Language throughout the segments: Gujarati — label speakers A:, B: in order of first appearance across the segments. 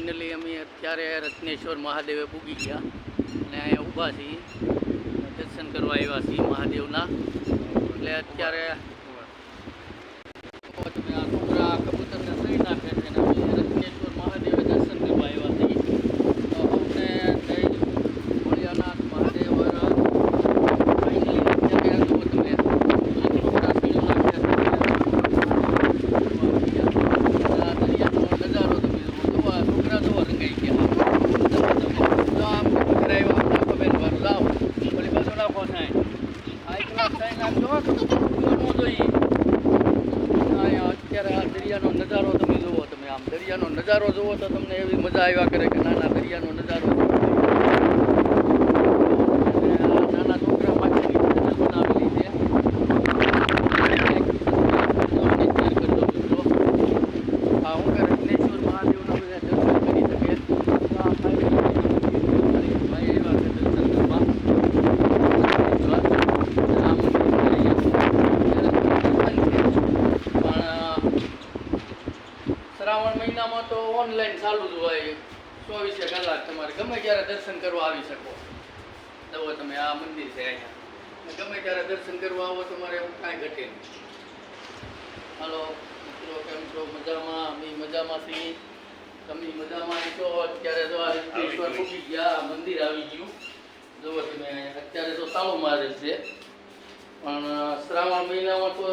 A: અત્યારે રત્નેશ્વર મહાદેવે પૂગી ગયા. અને અહીંયા ઊભા છીએ. દર્શન કરવા આવ્યા છીએ મહાદેવના. એટલે અત્યારે જુઓ તમે આ છોકરા કબૂતરને સહી નાખે છે અને અમે રત્નેશ્વર મહાદેવે દર્શન કરવા આવ્યા છીએ તો અમને જય ભોળિયાનાથ મહાદેવ ફાઇનલી અત્યારે આ જુઓ તમે આ છોકરા સીણો નાખે છે આ દરિયાનો નજારો તમે જુઓ જુઓ આ છોકરા જુઓ રંગાઈ ગયા જુઓ તમે જો આમ કરાવ્યા નાખો બેન મારું લાવો ઓલી બાજુ નાખો સાઈન આ એકલા સાઈન નાખજો ગમવું જોઈએ અહીંયા અત્યારે આ દરિયાનો નજારો તમે જુઓ તમે આમ. દરિયાનો નજારો જુઓ તો તમને એવી મજા આવ્યા કરે કે નાના દરિયાનો નજારો જુઓ. અને આ નાના છોકરા માટેની ચેનલ બનાવેલી છે તમને share કરી દઉં છું જો. આ હું કે રત્નેશ્વર મહાદેવના બધા દર્શન કરી શકે તો આ finally ભાઈ એવા છે દર્શન કરવા આ મંદિર પણ શ્રાવણ મહિનામાં તો ઓનલાઈન ચાલુ જ હોય ચોવીસે કલાક તમારે. ગમે ત્યારે દર્શન કરવા આવી શકો. જુઓ તમે આ મંદિર છે અહીંયા. ગમે ત્યારે દર્શન કરવા આવો તમારે એવું કાંઈ ઘટે નહીં. હાલો મિત્રો કેમ છો? મજામાં? અમે મજામાં છીએ. તમે મજામાં છો? અત્યારે તો આ ઈશ્વર ફૂટી ગયા. આ મંદિર આવી ગયું. જુઓ તમે અત્યારે તો તાળું મારે છે. પણ શ્રાવણ મહિનામાં તો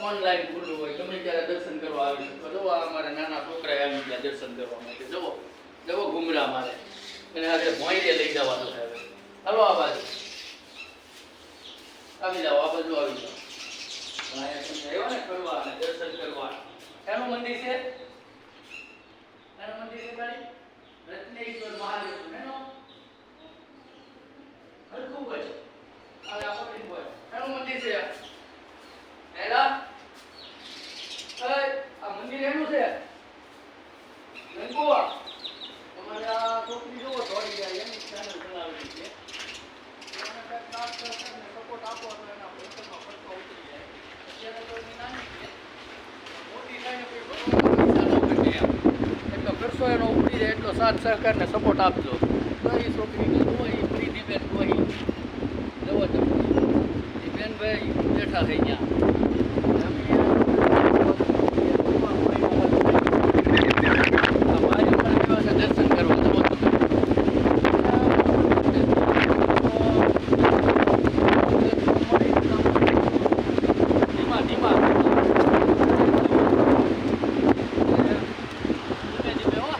A: ઓનલાઈન ખુલ્લું હોય. ગમે ત્યારે દર્શન કરવા આવી શકો. જુઓ આ અમારા નાના છોકરા આવી ગયા દર્શન કરવા માટે. જુઓ જુઓ ગુમરા મારે. અને આગળ ભોંયરે લઈ જવાનું હવે. હાલો આ બાજુ. આવી જાઓ, આ બાજુ આવી જાઓ. ને ફરવા અને દર્શન કરવા. એનું મંદિર છે? એનું મંદિર છે રત્નેશ્વર મહાદેવ એનો હરખું હોય અને આ પકડી હોય એનું મંદિર છે એલા એ આ મંદિર એનું છે નંદકુવા તમારે આ છોકરી જોવો થોડી જાય એની એટલો સાથ સહકારને સપોર્ટ આપજો. તો એ છોકરીને જુઓ એ પ્રીતિ બેન કોઈ જુઓ તમે એ બેઠા થઈ ગયા દર્શન કરવા જુઓ ધીમા ધીમા ધીમે ધીમે હો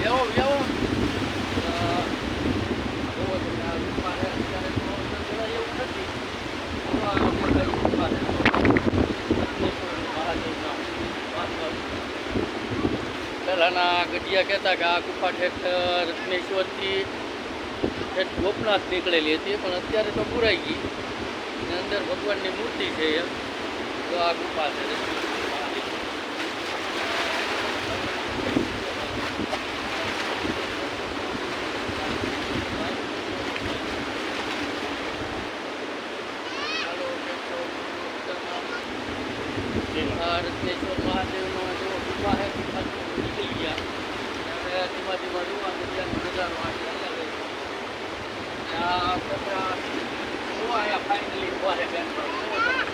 A: Yo, yo. પહેલાંના ગઢિયા કહેતા કે આ ગુફા ઠેઠ રત્નેશ્વરથી ઠેઠ ગોપનાથ નીકળેલી હતી પણ અત્યારે તો પુરાઈ ગઈ. અને અંદર ભગવાનની મૂર્તિ છે એમ. તો આ ગુફા છે. રત્નેશ્વર મહાદેવનો નીકળી ગયા અને ધીમા ધીમા જોવા દરિયાનો નજારો આ ચાલ્યા ગયો આ બધા જોવા ફાઇનલી